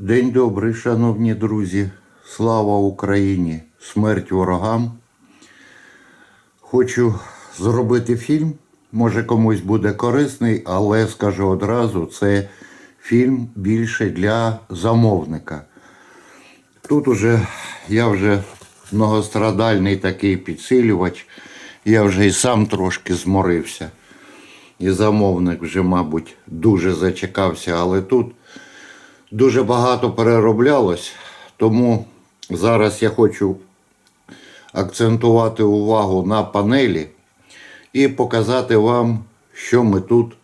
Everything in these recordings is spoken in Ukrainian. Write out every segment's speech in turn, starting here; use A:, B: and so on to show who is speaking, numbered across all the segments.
A: День добрий, шановні друзі. Слава Україні! Смерть ворогам. Хочу зробити фільм. Може комусь буде корисний, але скажу одразу, це фільм більше для замовника. Тут уже я вже многострадальний такий підсилювач. Я вже і сам трошки зморився. І замовник вже, мабуть, дуже зачекався, але тут дуже багато перероблялось, тому зараз я хочу акцентувати увагу на панелі і показати вам, що ми тут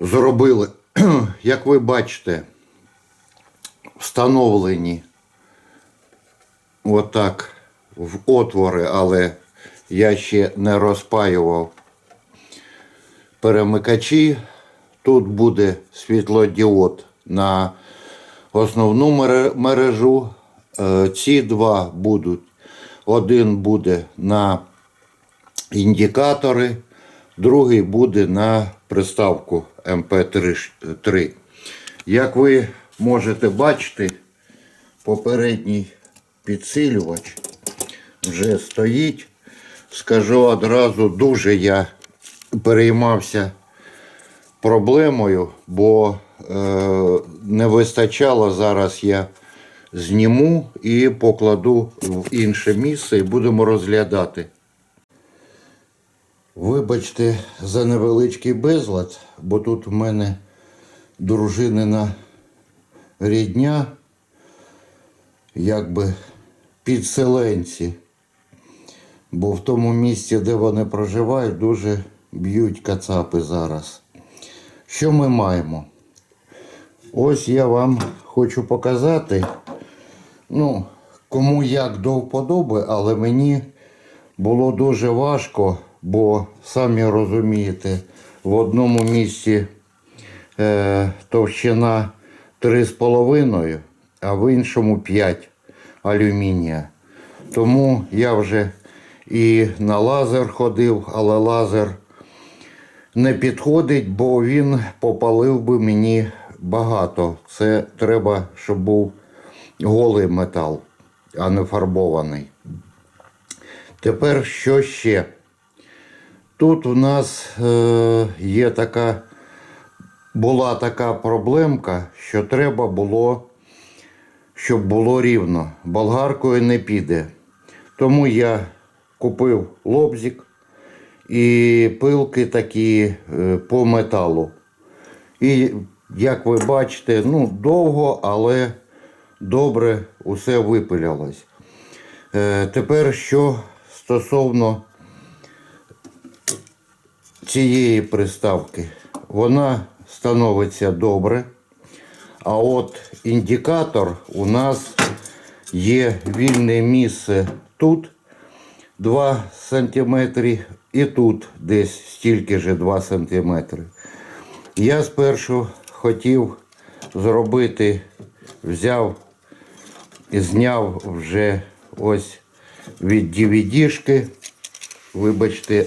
A: зробили. Як ви бачите, встановлені отак в отвори, але я ще не розпаював перемикачі. Тут буде світлодіод на основну мережу. Е, Ці два будуть. Один буде на індикатори, другий буде на приставку MP3. Як ви можете бачити, попередній підсилювач вже стоїть. Скажу одразу, дуже я переймався проблемою, бо е, не вистачало зараз я зніму і покладу в інше місце і будемо розглядати. Вибачте за невеличкий безлад, бо тут в мене дружинина рідня, якби підселенці. Бо в тому місці, де вони проживають, дуже б'ють кацапи зараз. Що ми маємо? Ось я вам хочу показати. Ну, кому як до вподоби, але мені було дуже важко, бо самі розумієте, в одному місці е, товщина 3,5, а в іншому 5 алюмінія. Тому я вже і на лазер ходив, але лазер не підходить, бо він попалив би мені багато. Це треба, щоб був голий метал, а не фарбований. Тепер що ще? Тут у нас е, є така, була така проблемка, що треба було, щоб було рівно. Болгаркою не піде. Тому я купив лобзик і пилки такі е, по металу. І як ви бачите, ну довго, але добре усе випилялось. Е, тепер що стосовно цієї приставки, вона становиться добре. А от індикатор у нас є вільне місце тут 2 см і тут десь стільки же 2 см. Я спершу хотів зробити, взяв і зняв вже ось від DVD-шки. Вибачте,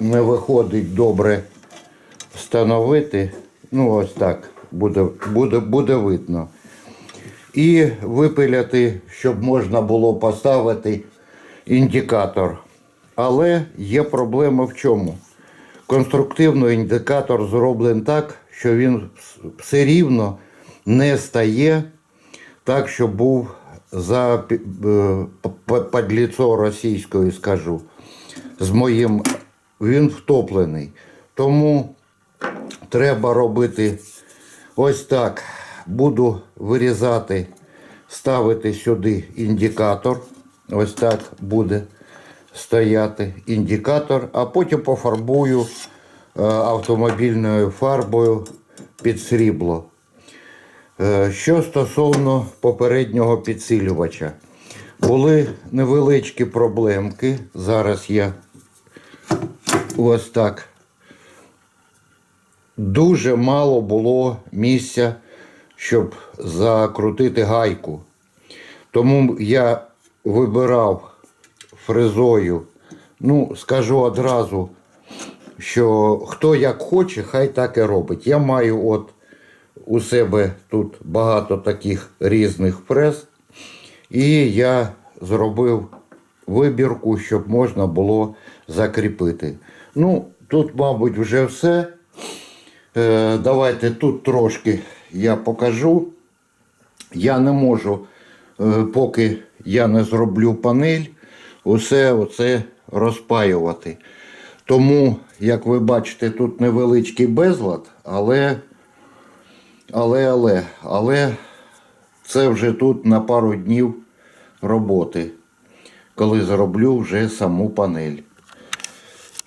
A: не виходить добре встановити. Ну, ось так буде, буде, буде видно. І випиляти, щоб можна було поставити індикатор. Але є проблема в чому? Конструктивно індикатор зроблений так, що він все рівно не стає так, щоб був за пі- е, подліцо російською, скажу. З моїм він втоплений. Тому треба робити ось так. Буду вирізати, ставити сюди індикатор. Ось так буде стояти індикатор, а потім пофарбую е, автомобільною фарбою під срібло. Е, Що стосовно попереднього підсилювача, були невеличкі проблемки. Зараз я ось так. Дуже мало було місця, щоб закрутити гайку. Тому я вибирав фрезою. Ну, скажу одразу, що хто як хоче, хай так і робить. Я маю от у себе тут багато таких різних фрез. І я зробив вибірку, щоб можна було закріпити. Ну, тут, мабуть, вже все. Е, давайте тут трошки я покажу. Я не можу, е, поки я не зроблю панель, усе оце розпаювати. Тому, як ви бачите, тут невеличкий безлад, але, але, але, але це вже тут на пару днів роботи, коли зроблю вже саму панель.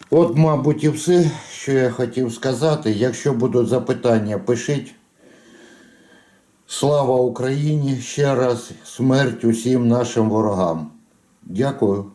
A: От, мабуть, і все, що я хотів сказати. Якщо будуть запитання, пишіть. Слава Україні! Ще раз смерть усім нашим ворогам. Дякую.